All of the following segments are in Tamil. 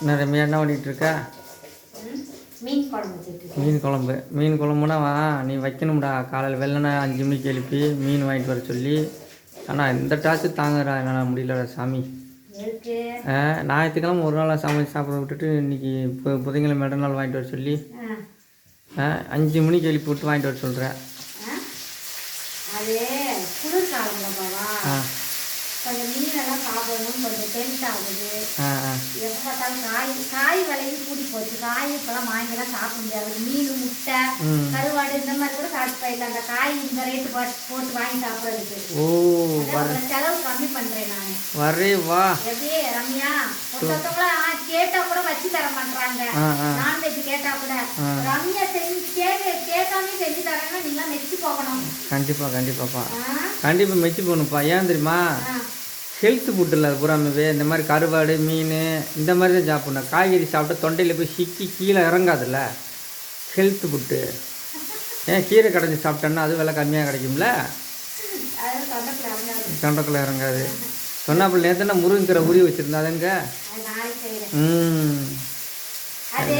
என்ன ரம்யா என்ன ம், மீன் குழம்பு மீன் குழம்பு. மீன் குழம்புனா நீ வைக்கணும்டா. காலையில் வெள்ளனை அஞ்சு மணிக்கு எழுப்பி மீன் வாங்கிட்டு வர சொல்லி. ஆனால் இந்த டாச்சு தாங்குறா என்னால் முடியலடா சாமி. ஆ, ஞாயிற்றுக்கிழமை ஒரு நாளாக சமைச்சு சாப்பிட விட்டுட்டு இன்னைக்கு இப்போ புதன்கிழமை ரெண்டு நாள் வாங்கிட்டு வர சொல்லி. ஆ, ஆ, அஞ்சு மணிக்கு எழுப்பி விட்டு வாங்கிட்டு வர சொல்கிறேன் கொஞ்சம் மீனெல்லாம் சாப்பிடணும் கொஞ்சம் டென்ட் ஆகுது. எப்போ பார்த்தாலும் காய் காய் விலையும் கூடி போச்சு. காய் இப்போலாம் வாங்கிலாம் சாப்பிட முடியாது. மீன் முட்டை ம். மாதிரி கூட சாப்பிட்டு போயிடலாம் அந்த காய் இந்த ரேட்டு போட்டு வாங்கி சாப்பிட்றதுக்கு. ஓ செலவு கம்மி பண்ணுறேன் நான். வரே வா. எப்படி ரம்யா? ஒருத்தவங்களாம் கேட்டா கூட வச்சு தர மாட்டாங்க ஆ ஆ. நான்வெஜ் கேட்டா கூட. ஆ. ரம்யா செஞ்சு கேட்க கேட்காம செஞ்சு தரேன்னா நீங்களாம் மெச்சு போகணும். கண்டிப்பாக கண்டிப்பாப்பா? கண்டிப்பாக மெச்சு போகணும்ப்பா. ஏன் தெரியுமா. ஹெல்த் ஃபுட் இல்லை அது பூராமே. இந்த மாதிரி கருவாடு மீன் இந்த மாதிரி தான் சாப்பிடணும். காய்கறி சாப்பிட்டா தொண்டையில் போய் சிக்கி கீழே இறங்காதுல்ல? ஹெல்த் ஃபுட்டு ஏன் கீரை கடைஞ்சி சாப்பிட்டோன்னா அது விலை கம்மியாக கிடைக்கும்ல? தொண்டைக்குள்ளே இறங்காது. சொன்னாப்புல நேற்று முருங்கீரை உரி வச்சுருந்தா அதுங்க அது நாளைக்கு செய்கிறேன் ம். அது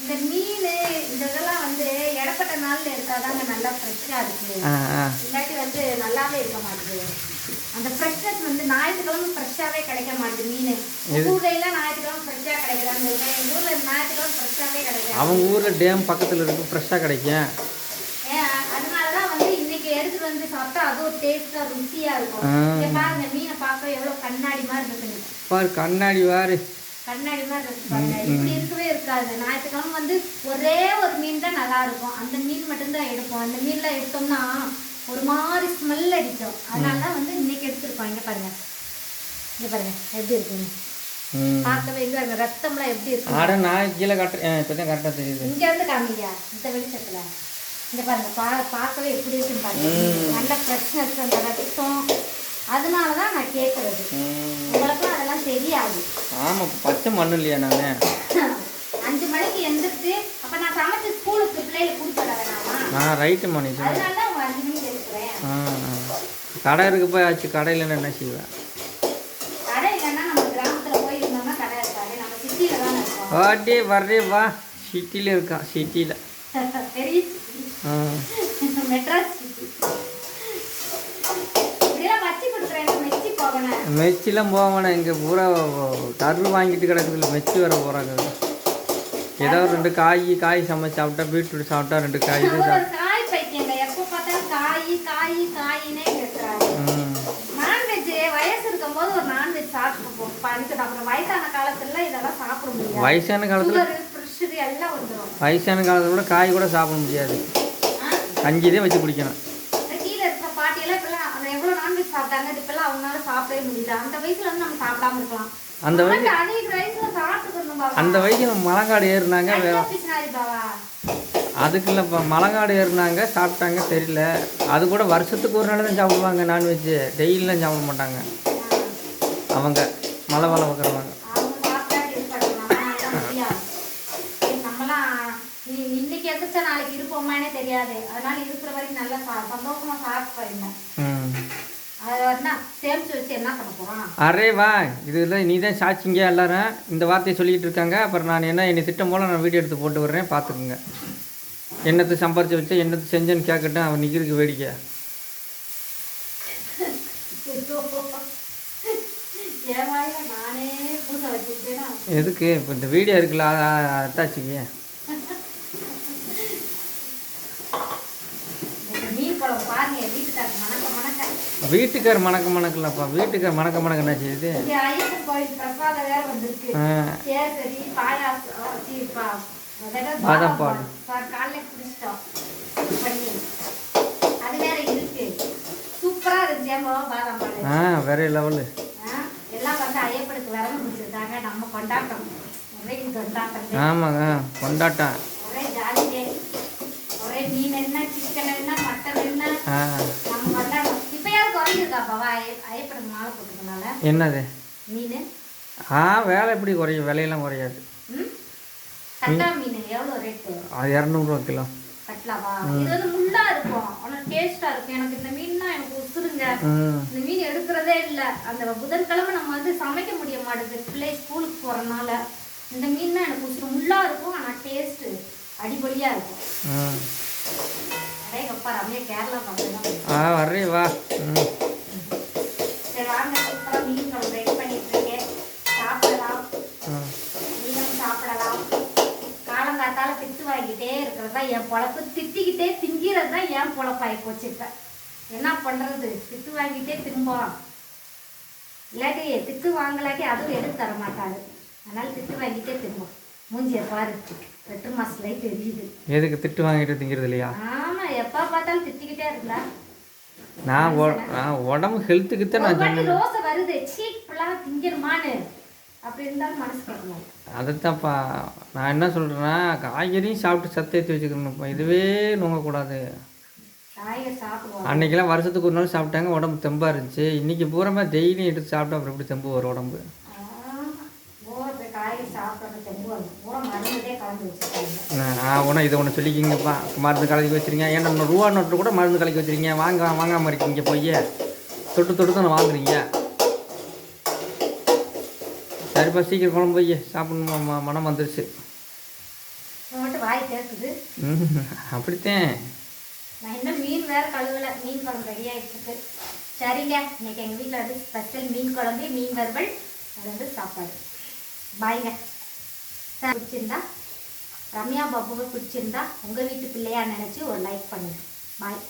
இந்த மீன் இந்த இதெல்லாம் வந்து இடப்பட்ட நாள்ல இருக்காதாங்க நல்லா ஃப்ரெஷ்ஷாக இருக்கு. ஆ ஆ. இல்லாட்டி வந்து நல்லாவே இருக்க மாட்டேங்குது அந்த ஃப்ரெஷ்னஸ் வந்து ஞாயிற்றுக்கிழமை ஃப்ரெஷ்ஷாகவே கிடைக்க மாட்டேது மீன். ஞாயிற்றுக்கிழமை ஃப்ரெஷ்ஷாக கிடைக்கிறாங்க. எங்கள் ஊரில் ஞாயிற்றுக்கிழமை ஃப்ரெஷ்ஷாகவே கிடைக்காது. அவங்க ஊரில் டேம் பக்கத்தில் இருக்கு ஃப்ரெஷ்ஷாக கிடைக்கும் ஏன் அதனால தான் வந்து வந்து சாப்பிட்டா அது ஒரு டேஸ்ட்டாக ருசியாக இருக்கும். இங்க பாருங்க மீனை பார்க்க எவ்வளோ கண்ணாடி மாதிரி இருக்குன்னு பாரு கண்ணாடி வாரு கண்ணாடி மாதிரி இருக்கு பாருங்க. இப்படி இருக்கவே இருக்காது. ஞாயிற்றுக்கிழமை வந்து ஒரே ஒரு மீன் தான் நல்லா இருக்கும். அந்த மீன் மட்டும்தான் எடுப்போம். அந்த மீன்ல எடுத்தோம்னா ஒரு மாதிரி ஸ்மெல் அடிக்கும். அதனால தான் வந்து இன்னைக்கு எடுத்துருக்கோம். இங்க பாருங்க. இங்க பாருங்க. எப்படி இருக்குங்க பார்க்கவே இங்க ரத்தம்லாம் எப்படி இருக்கு ஆட நான் கீழே கட்டுறேன் இப்போ தான் கரெக்டாக தெரியுது. இங்க வந்து காமிங்க. இந்த வெளிச்சத்துல. இங்க பாருங்க பா பார்க்கவே எப்படி இருக்குன்னு பாருங்க. நல்ல ஃப்ரெஷ்னஸ் அந்த ரத்தம். அதனால தான் நான் கேட்கறது உங்களுக்கும் அதெல்லாம் தெரியாது. ஆமாம் பச்சை மண்ணு இல்லையா நான்? அஞ்சு மணிக்கு எந்திரிச்சு அப்ப நான் சமைச்சு ஸ்கூலுக்கு பிள்ளைகளை கூட்டிட்டு வர வேணாமா? ஆ ரைட்டு மணி அதனால தான் உங்க அஞ்சு மணிக்கு எடுக்கிறேன். கடை இருக்கு போய் ஆச்சு. கடையில் என்ன செய்வேன் கடை இல்லைன்னா நம்ம கிராமத்துல போய் இருந்தோம்னா கடை இருக்காது. நம்ம சிட்டியில தான் இருக்கோம். வாட்டே வர்றே வா. சிட்டியில் இருக்கான் சிட்டியில். பெரிய மெட்ராஸ். மெச்சிலாம் போவானே இங்கே பூரா தரு வாங்கிட்டு கிடக்குதுல மெச்சி வர போகிறாங்க ஏதோ ரெண்டு காய் காய் சமைச்சு சாப்பிட்டா பீட்ரூட் சாப்பிட்டா ரெண்டு காய் ஒரு சாப்பிட்டா வயசான காலத்துல வயசான காலத்தில் கூட காய் கூட சாப்பிட முடியாது. கஞ்சி தான் வச்சு குடிக்கணும். கீழே இருக்க பாட்டியெல்லாம் இப்பெல்லாம் அந்த எவ்வளோ நான்வெஜ் சாப்பிட்டாங்க இப்பெல்லாம் அவங்களால சாப்பிடவே முடியல. அந்த வயசுல வந்து நம்ம சாப்பிடாம இருக்கலாம். அந்த வயசு அந்த வயசில் மலங்காடு ஏறுனாங்க அதுக்கு இல்லை இப்போ மலங்காடு ஏறுனாங்க சாப்பிட்டாங்க தெரியல. அது கூட வருஷத்துக்கு ஒரு நாள் தான் சாப்பிடுவாங்க நான்வெஜ்ஜு டெய்லிலாம் சாப்பிட மாட்டாங்க. அவங்க மலை வள இன்னைக்கு எதிர்த்தா நாளைக்கு இருப்போமானே தெரியாது. அதனால இருக்கிற வரைக்கும் நல்லா சந்தோஷமா சாப்பிட்டு அரே வா. இதில் நீ தான் சாட்சிங்க எல்லாரும். இந்த வார்த்தையை சொல்லிக்கிட்டு இருக்காங்க. அப்புறம் நான் என்ன என்னை திட்டம் போல் நான் வீடியோ எடுத்து போட்டு வர்றேன் பார்த்துக்குங்க. என்னத்தை சம்பாரிச்சு வச்சா என்னத்தை செஞ்சேன்னு கேட்கட்டும் அவன் நிற்கிறதுக்கு வேடிக்கை. எதுக்கு? இப்போ இந்த வீடியோ இருக்குல்ல அத்தாச்சிக்கு இந்த மீன் குழம்பு பாருங்க என் வீட்டுக்காரர் மணக்க மணக்க வீட்டுக்கார் மணக்க மணக்கலப்பா வீட்டுக்கார் மணக்க மணக்க என்ன செய்யுது? பாதாம் பால். ஆ வேற லெவலு ஆமாங்க கொண்டாட்டம். ஒரே மீன் என்ன சிக்கன் என்ன மட்டன் என்ன? என்னது? மீன். ஆ வேலை எப்படி குறையும்? விலையெல்லாம் குறையாது. அது இரநூறுவா கிலோ. கட்டலாவா? இது வந்து முள்ளா இருக்கும். ஆனா டேஸ்டா இருக்கும். எனக்கு இந்த மீன்னா எனக்கு உசுருங்க. இந்த மீன் எடுக்கிறதே இல்ல. அந்த புதன்கிழமை நம்ம வந்து சமைக்க முடிய மாட்டேங்குது பிள்ளை ஸ்கூலுக்கு போறதுனால. இந்த மீன் தான் எனக்கு உசுறு முள்ளா இருக்கும். ஆனால் டேஸ்ட்டு அடிபொலியாக இருக்கும். ஆ வர்றேன் வா. என் பொழப்பு. திட்டிக்கிட்டே திங்கிறது தான் என் பொழப்பாகி போச்சு இப்போ. என்ன பண்ணுறது திட்டு வாங்கிட்டே திரும்பலாம் இல்லாட்டி திட்டு வாங்கலாட்டி அதுவும் எடுத்து தர மாட்டாரு. அதனால திட்டு வாங்கிட்டே திரும்பும் மூஞ்சியை பாரு. ரெட்டு மாசத்துலேயே தெரியுது. எதுக்கு திட்டு வாங்கிட்டு திங்கிறது இல்லையா? எப்போ பார்த்தாலும் திட்டிக்கிட்டே இருந்தா? நான் உடம்பு ஹெல்த்துக்கு தான் நான் சொன்னேன் ரோசை வருது. சீப் இப்பெல்லாம் திங்கிருமான்னு அப்படி இருந்தாலும் மனசு கேட்கணும் அதைத்தான்ப்பா நான் என்ன சொல்கிறேன்னா காய்கறியும் சாப்பிட்டு சத்து ஏற்றி வச்சுக்கணும்ப்பா. இதுவே நோங்கக்கூடாது. அன்னைக்கெல்லாம் வருஷத்துக்கு ஒரு நாள் சாப்பிட்டாங்க உடம்பு தெம்பாக இருந்துச்சு. இன்றைக்கி பூராமே டெய்லியும் எடுத்து சாப்பிட்டா அப்புறம் எப்படி தெம்பு வரும் உடம்பு? காய்கறி சாப்பிட்றது தெம்பு வந்து நான் ஒன்றும் இதை ஒன்று சொல்லிக்கிங்கப்பா மருந்து கலக்கி வச்சுருங்க ஏன்னா இன்னும் ரூபா நோட்டு கூட மருந்து கலக்கி வச்சுருங்க வாங்க வாங்காமல் இருக்கீங்க போய். தொட்டு தொட்டு தானே வாங்குறீங்க. சரிப்பா சீக்கிரம் குழம்பு போய் சாப்பிடணும் மனம் வந்துருச்சு. அப்படித்தான். நான் இன்னும் மீன் வேற கழுவல. மீன் குழம்பு ரெடி சரிங்க. இன்னைக்கு எங்கள் வீட்டில் வந்து ஸ்பெஷல் மீன் குழம்பு மீன் வறுவல் அது வந்து சாப்பாடு. பாய்ங்க. சார் பிடிச்சிருந்தா ரம்யா பாபுவை பிடிச்சிருந்தா உங்கள் வீட்டு பிள்ளையா நினச்சி ஒரு லைக் பண்ணுங்க. பாய்